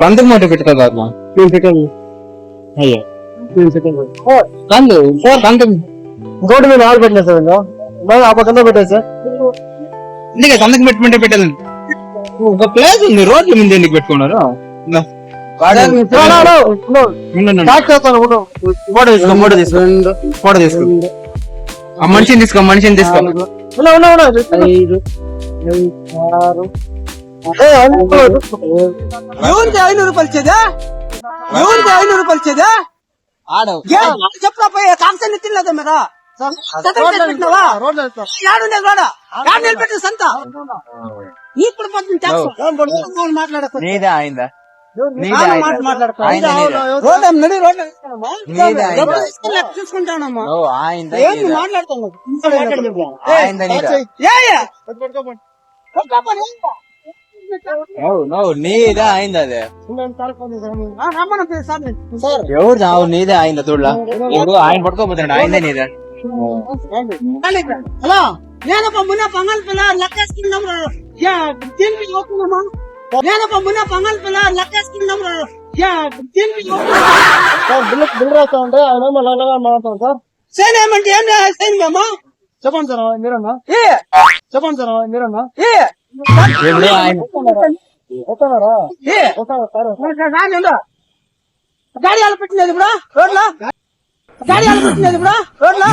కందుకు మాట పెట్టుకోదు అట్లా నేను పెట్టాను. అయ్యో. నేను పెట్టాను. కందు ఫోర్ కందు. ఇంకోటి మీరు ఆర్డర్ పెట్టలేదు సార్ ఇంకా ఆ పక్కన పెట్టారు సార్. ఇందుకే కందుకు పెట్టుకుంటే పెట్టాలి ఒక ప్లేస్ ఉంది రోడ్ల మీద ఎందుకు పెట్టుకున్నారు. ఫోటో తీసుకో ఫోటో తీసుకో. ఫోటో తీసుకో. ఆ మనిషిని తీసుకో మనిషిని తీసుకో. ఎవరికి ఐనూరు రూపాయలు ఇచ్చేదా ఎవరికి ఐనూరు రూపాయలు ఇచ్చేదా చెప్తా పోయి కాంక్షన్ తినలేదా మీరా? నిలబెట్టిన సంత? ఇప్పుడు పొద్దున్న ట్యాక్స్ మాట్లాడకు. నీదే అయిందా ఆడ మాట మాట్లాడకు. ఆయన నీదే. రోడ్ నడి రోడ్ వేస్తానమ్మా. నీదే? ఆయన. డబ్బులు ఇస్తే లెక్క చూసుకుంటానమ్మా ఆయిందా నీదా అయింది అదే. ఎవరు చావు నీదే అయిందా చూడలా. ఇప్పుడు ఆయన పట్టుకోపోతున్నాడు ఆయనే నీదే. హలో నేనప్ప మున్న పంగల్ పిల్ల లెక్కేసుకున్నాం దీనికి అవుతున్నామా నేనప్ప మున్న పంగల్ పిల్ల లెక్కేసుకున్నాం దీనికి సార్ బిల్లు బిల్లు రాస్తా ఉంటే ఆయన ఏమో లగలగా మాట్లాడతాం సార్. సేన్ ఏమంటే ఏం సేన్ మేమా చెప్పండి సార్ మీరన్నా? ఏ? చెప్పండి సార్ మీరన్నా? గాడి ఉందా? గాడి ఎలా పెట్టినది ఇప్పుడు? రోడ్లో? గాడి ఎలా పెట్టినది ఇప్పుడు? రోడ్లో?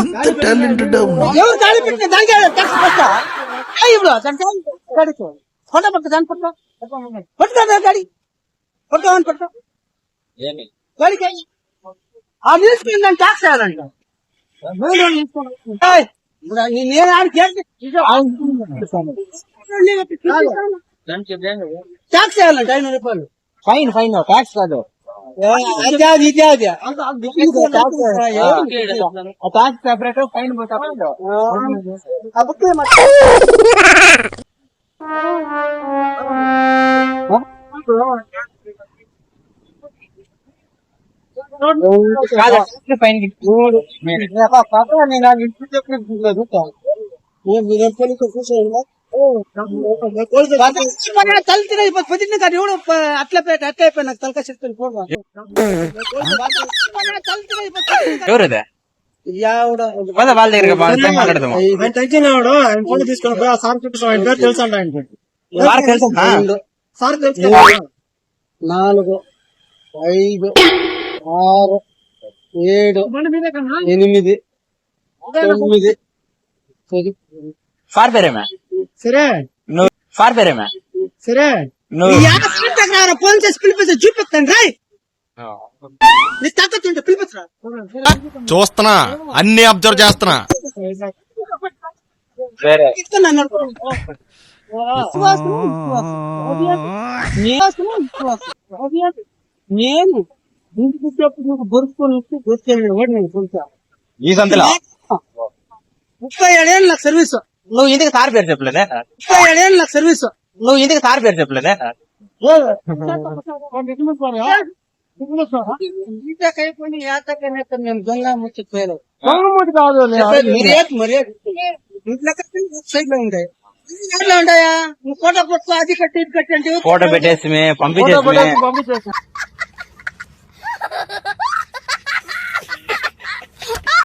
ఎవరు గాడి పెట్టిన దానికి ట్యాక్స్ పట్టా ఇప్పుడు? దానికి గాడికి కొండ పక్క దాని పట్ట పట్టుకోదా గాడి పట్టుకోమని పట్టు గాడికి ఆ నిలిచిపోయిన దాన్ని ట్యాక్స్ నీ- నేను ఆడికి? ట్యాక్స్ వేయాలంట ఐదు రూపాయలు. ఫైన్ ఫైన్ ట్యాక్స్ కాదు. అదే అది ఇదే అది ట్యాక్స్ సెపరేట్ ఫైన్ ఫైన్ తల తిరగి పొద్దున్న కాదు ఎవడు అట్లా పేట అట్లా అయిపోయి నాకు తలక చెప్తాను పోవా తల తిరగి ఎవరదే వాళ్ళ వాళ్ళ దగ్గర మాట్లాడదాం ఆయన తగ్గినాడు ఆయన ఫోన్ తీసుకుని పోయి ఆ సార్ చూపిస్తాం ఆయన పేరు తెలుసు అంట ఆయనకి వారికి తెలుసా? సార్ తెలుసు కదా. నాలుగు ఐదు ఆరు ఏడు ఎనిమిది తొమ్మిది పది. ఫార్ పేరేమే సరే. నువ్వు పేరేమే? సరే. నువ్వు ఫోన్ చేసి పిలిపిస్తా చూపిస్తాను రాయ్. నీ చూస్తున్నా అన్ని అబ్జర్వ్ చేస్తున్నా. వేరే. నేను ఇంటికి వచ్చేప్పుడు వాడు ఈ సంతలో? ముప్పై ఏడేళ్ళు నాకు సర్వీస్ నువ్వు ఇందుకు సార్ పేరు చెప్పలేదే? ముప్పై ఏడేళ్ళు నాకు సర్వీస్ నువ్వు ఇందుకు సార్ పేరు చెప్పలేదే? ఇంతకైపోయి దొంగ కాదు మర్యాద మర్యాద. ఇంట్లో ఉంటాయి ఎట్లా ఉంటాయా నువ్వు కోట కొట్టు అది కట్టి ఇది కట్టి అంటే ఫోటో పెట్టేసి ఫోటో పంపించేసి పెట్టేసి పంపించేసి.